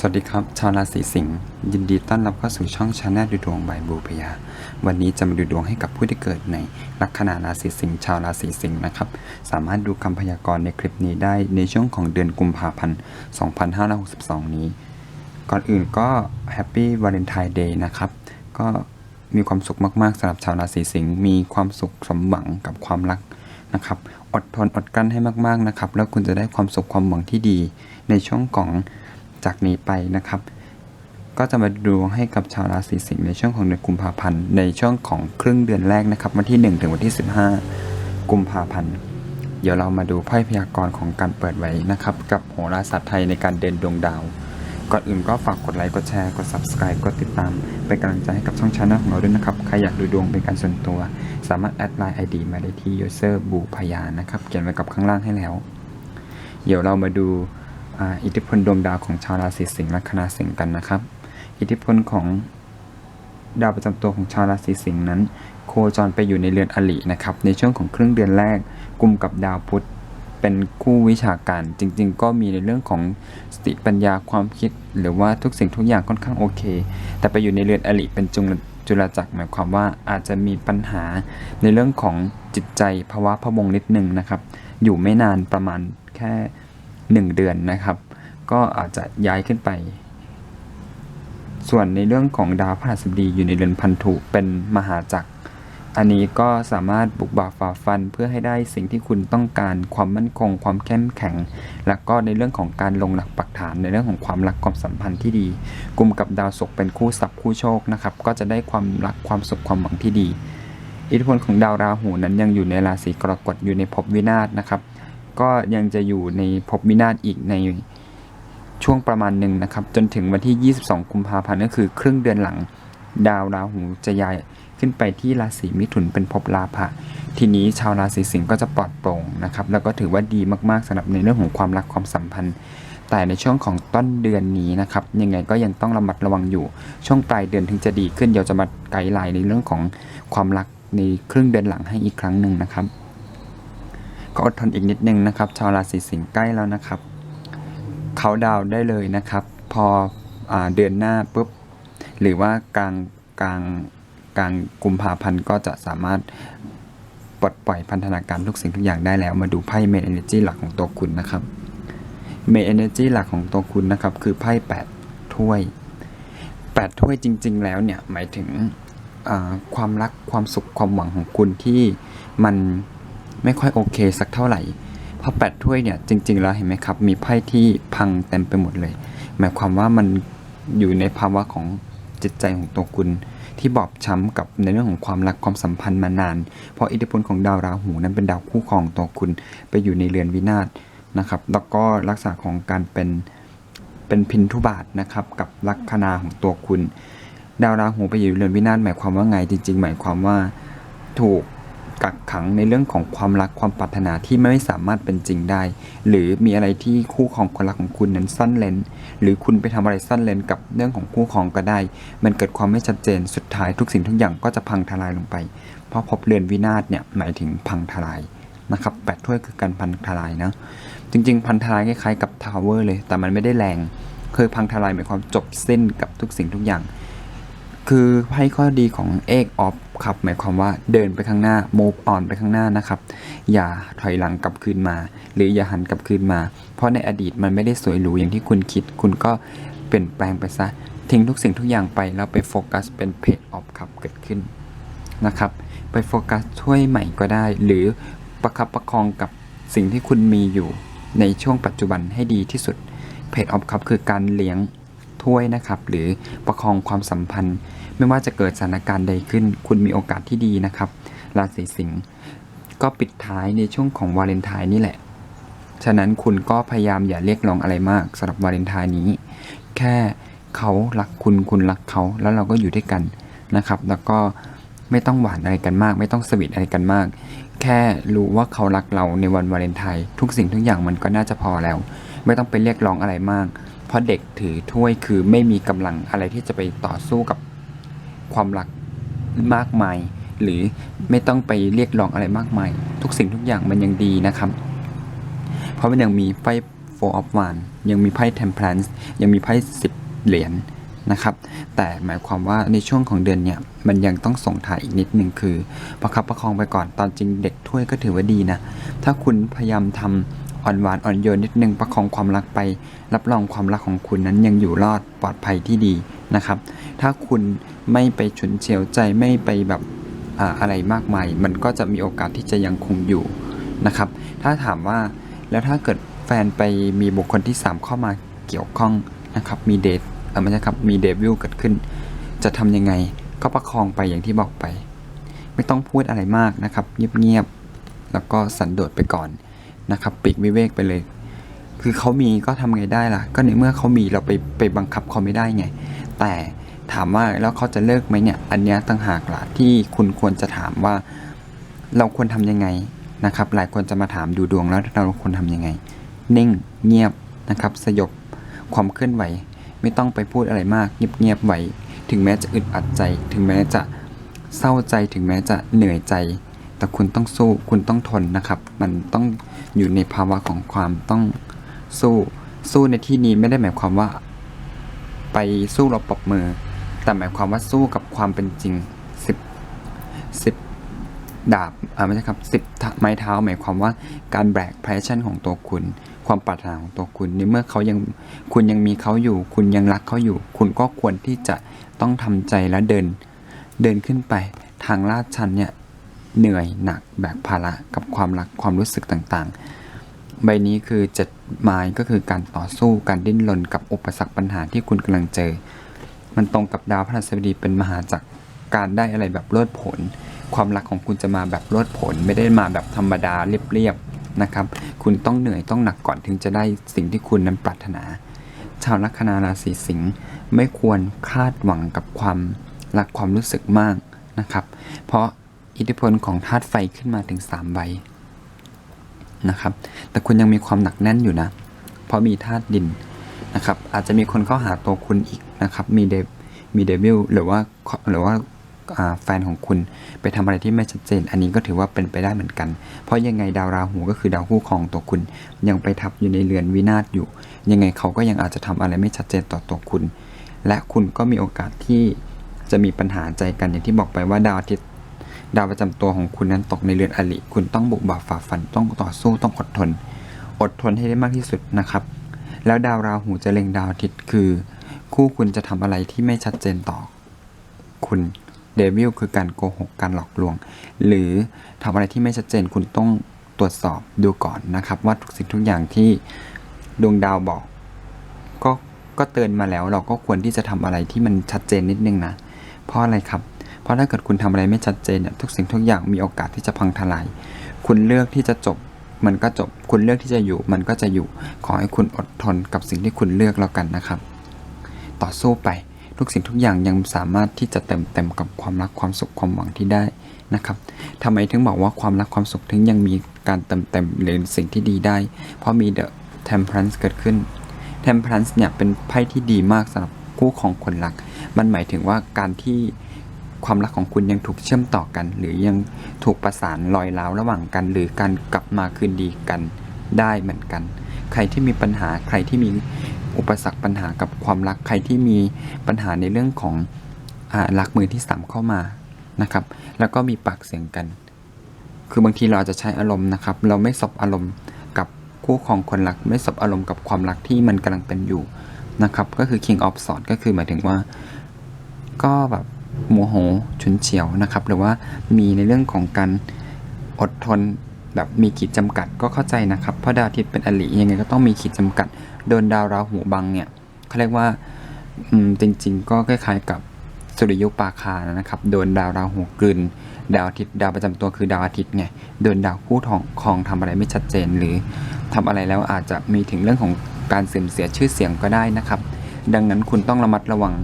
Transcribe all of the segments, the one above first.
สวัสดีครับ ชาวราศีสิงห์ยินดีต้อนรับเข้าสู่ช่องชาแนลดูดวงบายบูพยา วันนี้จะมาดูดวงให้กับผู้ที่เกิดในลัคนาราศีสิงห์ชาวราศีสิงห์นะครับ สามารถดูคำพยากรณ์ในคลิปนี้ได้ในช่วงของเดือนกุมภาพันธ์ 2562 นี้ ก่อนอื่นก็แฮปปี้วาเลนไทน์เดย์นะครับ ก็มีความสุขมากๆสำหรับชาวราศีสิงห์มีความสุขสมหวังกับความรักนะครับอดทนอดกลั้นให้มากๆนะครับ แล้วคุณจะได้ความสุขความหวังที่ดีในช่วงของ จากนี้ไปนะครับ ก็จะมาดูให้กับชาวราศีสิงห์ในช่วงของเดือนกุมภาพันธ์ในช่วงของครึ่งเดือนแรกนะครับ วันที่ 1 ถึงวันที่ 15 กุมภาพันธ์เดี๋ยวเรามาดูไพ่พยากรณ์ของการเปิดไว้นะครับ กับโหราศาสตร์ไทยในการเดินดวงดาวก่อนอื่นก็ฝากกดไลค์ กดแชร์ กด subscribe กดติดตาม เป็นกำลังใจให้กับช่องชาแนลของเราด้วยนะครับ ใครอยากดูดวงเป็นการส่วนตัว สามารถแอดไลน์ ID มาได้ที่ user บูพยานะครับ เขียนไว้กับข้างล่างให้แล้ว เดี๋ยวเรามาดู อิทธิพลดวงดาวของชาวราศีสิงห์และคณะสิงห์กันนะครับ อิทธิพลของดาวประจำตัวของชาวราศีสิงห์นั้น โคจรไปอยู่ในเรือนอลินะครับ ในช่วงของครึ่งเดือนแรกกลุ่มกับดาวพุธเป็นคู่วิชาการ จริง ๆ ก็มีในเรื่องของสติปัญญาความคิด หรือว่าทุกสิ่งทุกอย่างค่อนข้างโอเค แต่ไปอยู่ในเรือนอลิเป็นจุลจุลจักรหมายความว่าอาจจะมีปัญหาในเรื่องของจิตใจภาวะพะวงนิดนึงนะครับ อยู่ไม่นานประมาณแค่ 1 เดือนนะครับ ก็อาจจะย้ายขึ้นไป ส่วนในเรื่องของดาวพฤหัสบดีอยู่ในเรือนพันธุเป็นมหาจักร อันนี้ก็สามารถบุกบ่าฝ่าฟันเพื่อให้ได้สิ่งที่คุณต้องการความมั่นคง ความเข้มแข็ง แล้วก็ในเรื่องของการลงหลักปักฐานในเรื่องของความรักความสัมพันธ์ที่ดีกลุ่มกับดาวศุกร์เป็นคู่ทรัพย์คู่โชคนะครับ ก็จะได้ความรักความสุขความหวังที่ดีอิทธิพลของดาวราหูนั้นยังอยู่ในราศีกรกฎอยู่ในภพวินาศนะครับ ก็ยังจะอยู่ในภพวินาศอีกในช่วงประมาณหนึ่งนะครับ จนถึงวันที่ 22 กุมภาพันธ์ก็คือครึ่งเดือนหลัง ดาวราหูจะย้ายขึ้นไปที่ราศีมิถุนเป็นภพลาภะทีนี้ชาวราศีสิงห์ก็จะปลอดโปร่งนะครับ แล้วก็ถือว่าดีมากๆสำหรับในเรื่องของความรักความสัมพันธ์ แต่ในช่วงของต้นเดือนนี้นะครับ ยังไงก็ยังต้องระมัดระวังอยู่ ช่วงปลายเดือนถึงจะดีขึ้น เดี๋ยวจะมาไกด์ไลน์ในเรื่องของความรักในครึ่งเดือนหลังให้อีกครั้งหนึ่งนะครับ ก็อดทนอีกนิดนึงนะครับ ชาวราศีสิงห์ใกล้แล้วนะครับ เขาดาวได้เลยนะครับ พออเดือนหน้าปุ๊บ หรือว่ากลางกลางกลางกุมภาพันธ์ก็จะสามารถปลดปล่อยพันธนาการทุกสิ่งทุกอย่างได้แล้ว มาดูไพ่เมนเอเนจีหลักของตัวคุณนะครับเมนเอเนจีหลักของตัวคุณนะครับ คือไพ่แปดถ้วย8ถ้วยจริง ๆ แล้วเนี่ยหมายถึงความรักความสุขความหวังของคุณที่มัน ไม่ค่อยโอเคสักเท่าไหร่เพราะแปดถ้วยเนี่ยจริง ๆ แล้วเห็นไหมครับ มีไพ่ที่พังเต็มไปหมดเลย หมายความว่ามันอยู่ในภาวะของจิตใจของตัวคุณ ที่บอบช้ำกับในเรื่องของความรักความสัมพันธ์มานาน เพราะอิทธิพลของดาวราหูนั้นเป็นดาวคู่ครองตัวคุณไปอยู่ในเรือนวินาศนะครับ แล้วก็ลักษณะของการเป็นเป็นพินทุบาทนะครับกับลัคนาของตัวคุณ ดาวราหูไปอยู่เรือนวินาศหมายความว่าไงจริง ๆ หมายความว่าถูก กักขังในเรื่องของความรักความปรารถนาที่ไม่สามารถเป็นจริงได้ หรือมีอะไรที่คู่ครองคนรักของคุณนั้นซ่อนเลนหรือคุณไปทำอะไรซ่อนเลนกับเรื่องของคู่ครองก็ได้ มันเกิดความไม่ชัดเจนสุดท้ายทุกสิ่งทุกอย่างก็จะพังทลายลงไป เพราะพบเรือนวินาศเนี่ยหมายถึงพังทลายนะครับแปดถ้วยคือการพังทลายนะจริง ๆ พังทลายคล้ายๆกับทาวเวอร์เลย แต่มันไม่ได้แรงเคยพังทลายหมายความจบสิ้นกับทุกสิ่งทุกอย่าง คือไพ่ข้อดีของเอกออฟ ครับหมายความว่าเดินไปข้างหน้า move on ไปข้างหน้านะครับ อย่าถอยหลังกลับคืนมา หรืออย่าหันกลับคืนมา เพราะในอดีตมันไม่ได้สวยหรูอย่างที่คุณคิด คุณก็เปลี่ยนแปลงไปซะทิ้งทุกสิ่งทุกอย่างไปแล้วไปโฟกัสเป็นเพจออฟครับเกิดขึ้นนะครับ ไปโฟกัสช่วยใหม่ก็ได้ หรือประคับประคองกับสิ่งที่คุณมีอยู่ในช่วงปัจจุบันให้ดีที่สุดเพจออฟครับคือการเลี้ยง ถ้วยนะครับ หรือประคองความสัมพันธ์ ไม่ว่าจะเกิดสถานการณ์ใดขึ้น คุณมีโอกาสที่ดีนะครับ ราศีสิงห์ก็ปิดท้ายในช่วงของวาเลนไทน์นี่แหละ ฉะนั้นคุณก็พยายามอย่าเรียกร้องอะไรมากสำหรับวาเลนไทน์นี้ แค่เขารักคุณคุณรักเขาแล้วเราก็อยู่ด้วยกันนะครับ แล้วก็ไม่ต้องหวานอะไรกันมาก ไม่ต้องสวีทอะไรกันมาก แค่รู้ว่าเขารักเราในวันวาเลนไทน์ทุกสิ่งทุกอย่างมันก็น่าจะพอแล้ว ไม่ต้องไปเรียกร้องอะไรมาก เพราะเด็กถือถ้วยคือไม่มีกำลังอะไรที่จะไปต่อสู้กับความรักมากมาย หรือไม่ต้องไปเรียกร้องอะไรมากมาย ทุกสิ่งทุกอย่างมันยังดีนะครับ เพราะมันยังมีไฟ four of wands ยังมีไพ่ temperance ยังมีไพ่สิบเหรียญนะครับ แต่หมายความว่าในช่วงของเดือนเนี่ยมันยังต้องส่งถ่ายอีกนิดนึงคือประคับประคองไปก่อนตอนจริงเด็กถ้วยก็ถือว่าดีนะ ถ้าคุณพยายามทำ อ่อนหวานอ่อนโยนนิดนึงประคองความรักไป รับรองความรักของคุณนั้นยังอยู่รอดปลอดภัยที่ดีนะครับ ถ้าคุณไม่ไปฉุนเฉียวใจไม่ไปแบบออะไรมากมาย มันก็จะมีโอกาสที่จะยังคงอยู่นะครับ ถ้าถามว่าแล้วถ้าเกิดแฟนไปมีบุคคลที่ 3 เข้ามาเกี่ยวข้องนะครับมีเดทเออไม่ใช่ครับมีเดวิลเกิดขึ้น จะทำยังไงก็ประคองไปอย่างที่บอกไป ไม่ต้องพูดอะไรมากนะครับ เงียบๆแล้วก็สันโดษไปก่อน นะครับปีกวิเวกไปเลย คือเขามีก็ทำไงได้ล่ะ ก็ในเมื่อเขามีเราไปไปบังคับเขาไม่ได้ไง แต่ถามว่าแล้วเขาจะเลิกไหมเนี่ยอันนี้ต่างหากล่ะที่คุณควรจะถามว่า เราควรทำยังไงนะครับ หลายคนจะมาถามดูดวงแล้วเราควรทำยังไง นิ่งเงียบนะครับ สยบความเคลื่อนไหว ไม่ต้องไปพูดอะไรมากเงียบๆไว้ ถึงแม้จะอึดอัดใจ ถึงแม้จะเศร้าใจถึงแม้จะเหนื่อยใจ แต่คุณต้องสู้คุณต้องทนนะครับ มันต้องอยู่ในภาวะของความต้องสู้ สู้ในที่นี้ไม่ได้หมายความว่า ไปสู้เราปรบมือ แต่หมายความว่าสู้กับความเป็นจริงสิบสิบดาบอ่าไม่ใช่ครับสิบไม้เท้า หมายความว่าการแบกแพชชั่นของตัวคุณ ความปรารถนาของตัวคุณในเมื่อเขายังคุณยังมีเขาอยู่ คุณยังรักเขาอยู่ คุณก็ควรที่จะต้องทำใจและเดิน เดินขึ้นไปทางลาดชันเนี่ย เหนื่อยหนักแบกภาระกับความรักความรู้สึกต่างๆ ใบนี้คือเจ็ดไม้ก็คือการต่อสู้การดิ้นรนกับอุปสรรคปัญหาที่คุณกำลังเจอ มันตรงกับดาวพฤหัสบดีเป็นมหาจักรการได้อะไรแบบโลดผล ความรักของคุณจะมาแบบโลดผล ไม่ได้มาแบบธรรมดาเรียบๆนะครับ คุณต้องเหนื่อยต้องหนักก่อนถึงจะได้สิ่งที่คุณนั้นปรารถนา ชาวลัคนาราศีสิงห์ไม่ควรคาดหวังกับความรักความรู้สึกมากนะครับ เพราะ อิทธิพลของธาตุไฟขึ้นมาถึง3ใบนะครับ แต่คุณยังมีความหนักแน่นอยู่นะ เพราะมีธาตุดินนะครับ อาจจะมีคนเข้าหาตัวคุณอีกนะครับ มีเดมีเดวิลหรือว่าหรือว่าาแฟนของคุณไปทำอะไรที่ไม่ชัดเจน อันนี้ก็ถือว่าเป็นไปได้เหมือนกัน เพราะยังไงดาวราหูก็คือดาวคู่ครองตัวคุณ ยังไปทับอยู่ในเรือนวินาศอยู่ ยังไงเขาก็ยังอาจจะทำอะไรไม่ชัดเจนต่อตัวคุณ และคุณก็มีโอกาสที่จะมีปัญหาใจกันอย่างที่บอกไปว่าดาวอาทิตย์ ดาวประจำตัวของคุณนั้นตกในเรือนอริคุณต้องบุกบ่าฝ่าฟัน ต้องต่อสู้ ต้องอดทน อดทนให้ได้มากที่สุดนะครับ แล้วดาวราหูจะเล็งดาวอาทิตย์คือ คู่คุณจะทำอะไรที่ไม่ชัดเจนต่อ คุณเดวิลคือการโกหก การหลอกลวง หรือทำอะไรที่ไม่ชัดเจน คุณต้องตรวจสอบดูก่อนนะครับ ว่าทุกสิ่งทุกอย่างที่ดวงดาวบอก ก็ก็เตือนมาแล้วเราก็ควรที่จะทำอะไรที่มันชัดเจนนิดนึงนะ เพราะอะไรครับ ราะถ้าเกิดคุณทำอะไรไม่ชัดเจนเนี่ยทุกสิ่งทุกอย่างมีโอกาสที่จะพังทลาย คุณเลือกที่จะจบมันก็จบ คุณเลือกที่จะอยู่ มันก็จะอยู่ ขอให้คุณอดทนกับสิ่งที่คุณเลือกแล้วกันนะครับ ต่อสู้ไปทุกสิ่งทุกอย่างยังสามารถที่จะเต็มเต็มกับความรักความสุขความหวังที่ได้นะครับทำไมถึงบอกว่าความรักความสุขถึงยังมีการเต็มเต็มหรือสิ่งที่ดีได้ เพราะมี The Temperance เกิดขึ้น Temperance เนี่ยเป็นไพ่ที่ดีมากสำหรับคู่ของคนรัก มันหมายถึงว่าการที่ ความรักของคุณยังถูกเชื่อมต่อกัน หรือยังถูกประสานรอยร้าวระหว่างกัน หรือการกลับมาคืนดีกันได้เหมือนกัน ใครที่มีปัญหาใครที่มีอุปสรรคปัญหากับความรักใครที่มีปัญหาในเรื่องของรักมือที่สามเข้ามานะครับ แล้วก็มีปากเสียงกัน คือบางทีเราอาจจะใช้อารมณ์นะครับ เราไม่สบอารมณ์กับคู่ของคนรัก ไม่สบอารมณ์กับความรักที่มันกำลังเป็นอยู่นะครับ ก็คือ King of Swords ก็คือหมายถึงว่า ก็แบบ โมโหฉุนเฉียวนะครับ หรือว่ามีในเรื่องของการอดทนแบบมีขีดจำกัดก็เข้าใจนะครับ เพราะดาวอาทิตย์เป็นอลิยังไงก็ต้องมีขีดจำกัด โดนดาวราหูบังเนี่ยเขาเรียกว่าจริง ๆ ก็คล้ายๆกับสุริยุปราคานะครับโดนดาวราหูกลืนดาวอาทิตย์ดาวประจำตัวคือดาวอาทิตย์ไงโดนดาวคู่ทองคองทำอะไรไม่ชัดเจน หรือทำอะไรแล้วอาจจะมีถึงเรื่องของการเสื่อมเสียชื่อเสียงก็ได้นะครับ ดังนั้นคุณต้องระมัดระวัง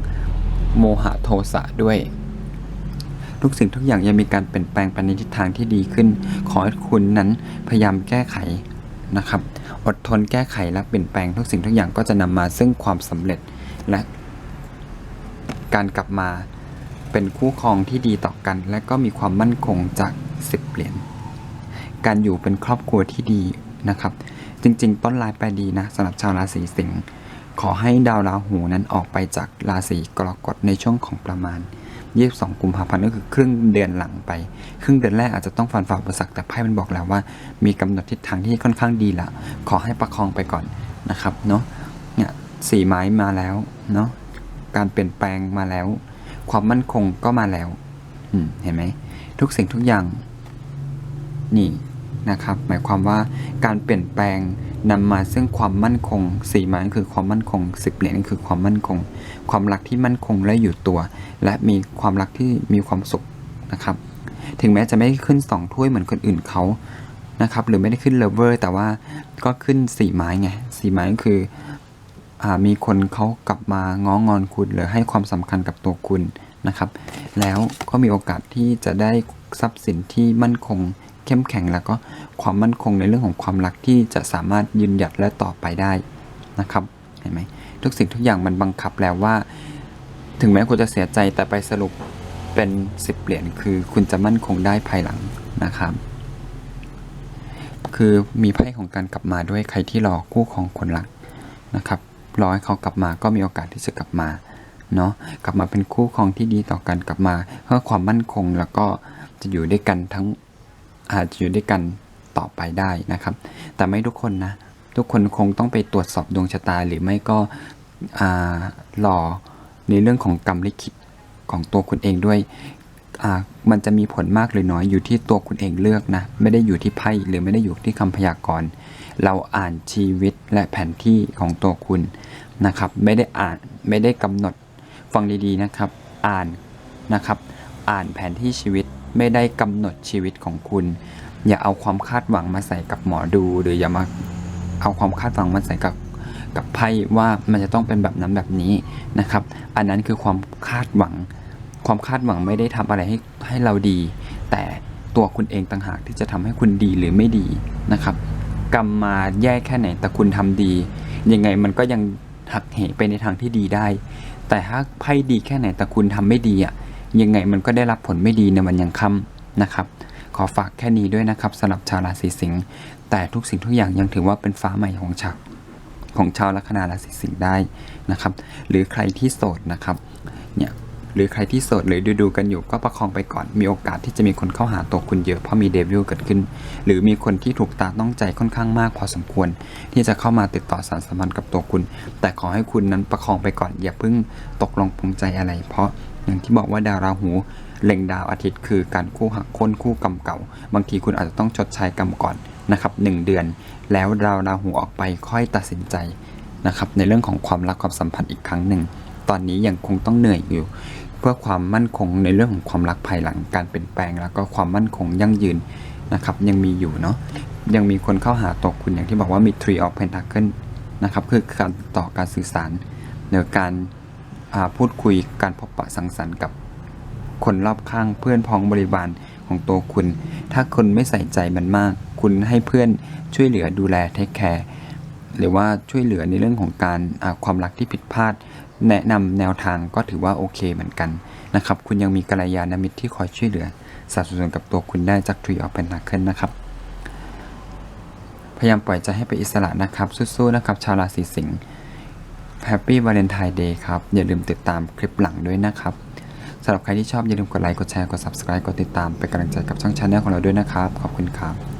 โมหะโทสะด้วย ทุกสิ่งทุกอย่างยังมีการเปลี่ยนแปลงไปในทิศทางที่ดีขึ้น ขอให้คุณนั้นพยายามแก้ไขนะครับ อดทนแก้ไขและเปลี่ยนแปลงทุกสิ่งทุกอย่างก็จะนำมาซึ่งความสำเร็จและการกลับมาเป็นคู่ครองที่ดีต่อกัน และก็มีความมั่นคงจากสิบเหรียญการอยู่เป็นครอบครัวที่ดีนะครับ จริง ๆ ต้นลายไปดีนะสำหรับชาวราศีสิงห์ ขอให้ดาวราหูนั้นออกไปจากราศีกรกฎในช่วงของประมาณ 22 กุมภาพันธ์ก็คือครึ่งเดือนหลังไป ครึ่งเดือนแรกอาจจะต้องฟันฝ่าอุปสรรคแต่ไพ่มันบอกแล้วว่า มีกำหนดทิศทางที่ค่อนข้างดีละขอให้ประคองไปก่อนนะครับเนาะเนี่ยสี่ไม้มาแล้วเนาะการเปลี่ยนแปลงมาแล้ว ความมั่นคงก็มาแล้วเห็นไหมทุกสิ่งทุกอย่างนี่นะครับ หมายความว่าการเปลี่ยนแปลง นำมาซึ่งความมั่นคงสี่ไม้คือความมั่นคงสิบเหรียญคือความมั่นคง ความรักที่มั่นคงและอยู่ตัว และมีความรักที่มีความสุขนะครับ ถึงแม้จะไม่ขึ้นสองถ้วยเหมือนคนอื่นเขานะครับหรือไม่ได้ขึ้นเลเวอร์แต่ว่าก็ขึ้นสี่ไม้ไงสี่ไม้ก็คืออมีคนเขากลับมาง้องอนคุณ หรือให้ความสำคัญกับตัวคุณนะครับ แล้วก็มีโอกาสที่จะได้ทรัพย์สินที่มั่นคง เข้มแข็งแล้วก็ความมั่นคงในเรื่องของความรักที่จะสามารถยืนหยัดและต่อไปได้นะครับเห็นไหมทุกสิ่งทุกอย่างมันบังคับแล้วว่า ถึงแม้คุณจะเสียใจแต่ไปสรุปเป็นสิบเหรียญคือคุณจะมั่นคงได้ภายหลังนะครับ คือมีไพ่ของการกลับมาด้วยใครที่รอคู่ของคนรักนะครับรอให้เขากลับมาก็มีโอกาสที่จะกลับมาเนาะกลับมาเป็นคู่ครองที่ดีต่อกันกลับมาเพื่อความมั่นคงแล้วก็จะอยู่ด้วยกันทั้ง อาจจะอยู่ด้วยกันต่อไปได้นะครับ แต่ไม่ทุกคนนะ ทุกคนคงต้องไปตรวจสอบดวงชะตาหรือไม่ก็อ่ารอในเรื่องของกรรมลิขิตของตัวคุณเองด้วย มันจะมีผลมากหรือน้อยอยู่ที่ตัวคุณเองเลือกนะ ไม่ได้อยู่ที่ไพ่หรือไม่ได้อยู่ที่คำพยากรณ์ เราอ่านชีวิตและแผนที่ของตัวคุณนะครับ ไม่ได้อ่านไม่ได้กำหนดฟังดีๆนะครับ อ่านนะครับ อ่านแผนที่ชีวิต ไม่ได้กำหนดชีวิตของคุณ อย่าเอาความคาดหวังมาใส่กับหมอดู หรืออย่ามาเอาความคาดหวังมาใส่กับกับไพ่ว่ามันจะต้องเป็นแบบนั้นแบบนี้นะครับ อันนั้นคือความคาดหวัง ความคาดหวังไม่ได้ทำอะไรให้ให้เราดี แต่ตัวคุณเองต่างหากที่จะทำให้คุณดีหรือไม่ดีนะครับ กรรมมาแย่แค่ไหนแต่คุณทำดี ยังไงมันก็ยังหักเหไปในทางที่ดีได้ แต่ถ้าไพ่ดีแค่ไหนแต่คุณทำไม่ดีอะ ยังไงมันก็ได้รับผลไม่ดีในวันยังค่ำนะครับ ขอฝากแค่นี้ด้วยนะครับสำหรับชาวราศีสิงห์แต่ทุกสิ่งทุกอย่างยังถือว่าเป็นฟ้าใหม่ของชาวของชาวลัคนาราศีสิงห์ได้นะครับ หรือใครที่โสดนะครับเนี่ยหรือใครที่โสดหรือดูดูกันอยู่ก็ประคองไปก่อน มีโอกาสที่จะมีคนเข้าหาตัวคุณเยอะเพราะมีเดวิลเกิดขึ้น หรือมีคนที่ถูกตาต้องใจค่อนข้างมากพอสมควร ที่จะเข้ามาติดต่อสารสัมพันธ์กับตัวคุณ แต่ขอให้คุณนั้นประคองไปก่อนอย่าเพิ่งตกลงปรงใจอะไร เพราะ อย่างที่บอกว่าดาวราหูเล็งดาวอาทิตย์คือการคู่หักค้นคู่กรรมเก่า บางทีคุณอาจจะต้องชดใช้กรรมก่อนนะครับหนึ่งเดือน แล้วดาวราหูออกไปค่อยตัดสินใจนะครับในเรื่องของความรักความสัมพันธ์อีกครั้งหนึ่ง ตอนนี้ยังคงต้องเหนื่อยอยู่ เพื่อความมั่นคงในเรื่องของความรักภายหลังการเปลี่ยนแปลงแล้วก็ความมั่นคงยั่งยืนนะครับยังมีอยู่เนาะยังมีคนเข้าหาตัวคุณอย่างที่บอกว่ามี Three of Pentacle นะครับคือการต่อการสื่อสารหรือการ พูดคุยการพบปะสังสรรค์กับคนรอบข้างเพื่อนพ้องบริวารของตัวคุณ ถ้าคนไม่ใส่ใจมันมาก คุณให้เพื่อนช่วยเหลือดูแลเทคแคร์หรือว่าช่วยเหลือในเรื่องของการความรักที่ผิดพลาด แนะนำแนวทางก็ถือว่าโอเคเหมือนกันนะครับ คุณยังมีกัลยาณมิตรที่คอยช่วยเหลือสนับสนุนกับตัวคุณได้จาก Tree of Pentacle นะครับ พยายามปล่อยใจให้ไปอิสระนะครับสู้ๆนะครับ ชาวราศีสิงห์ Happy Valentine Day ครับ อย่าลืมติดตามคลิปหลังด้วยนะครับสำหรับใครที่ชอบอย่าลืมกดไลค์ กดแชร์ กด Subscribe กดติดตามเป็นกำลังใจกับช่องชาแนลของเราด้วยนะครับ ขอบคุณครับ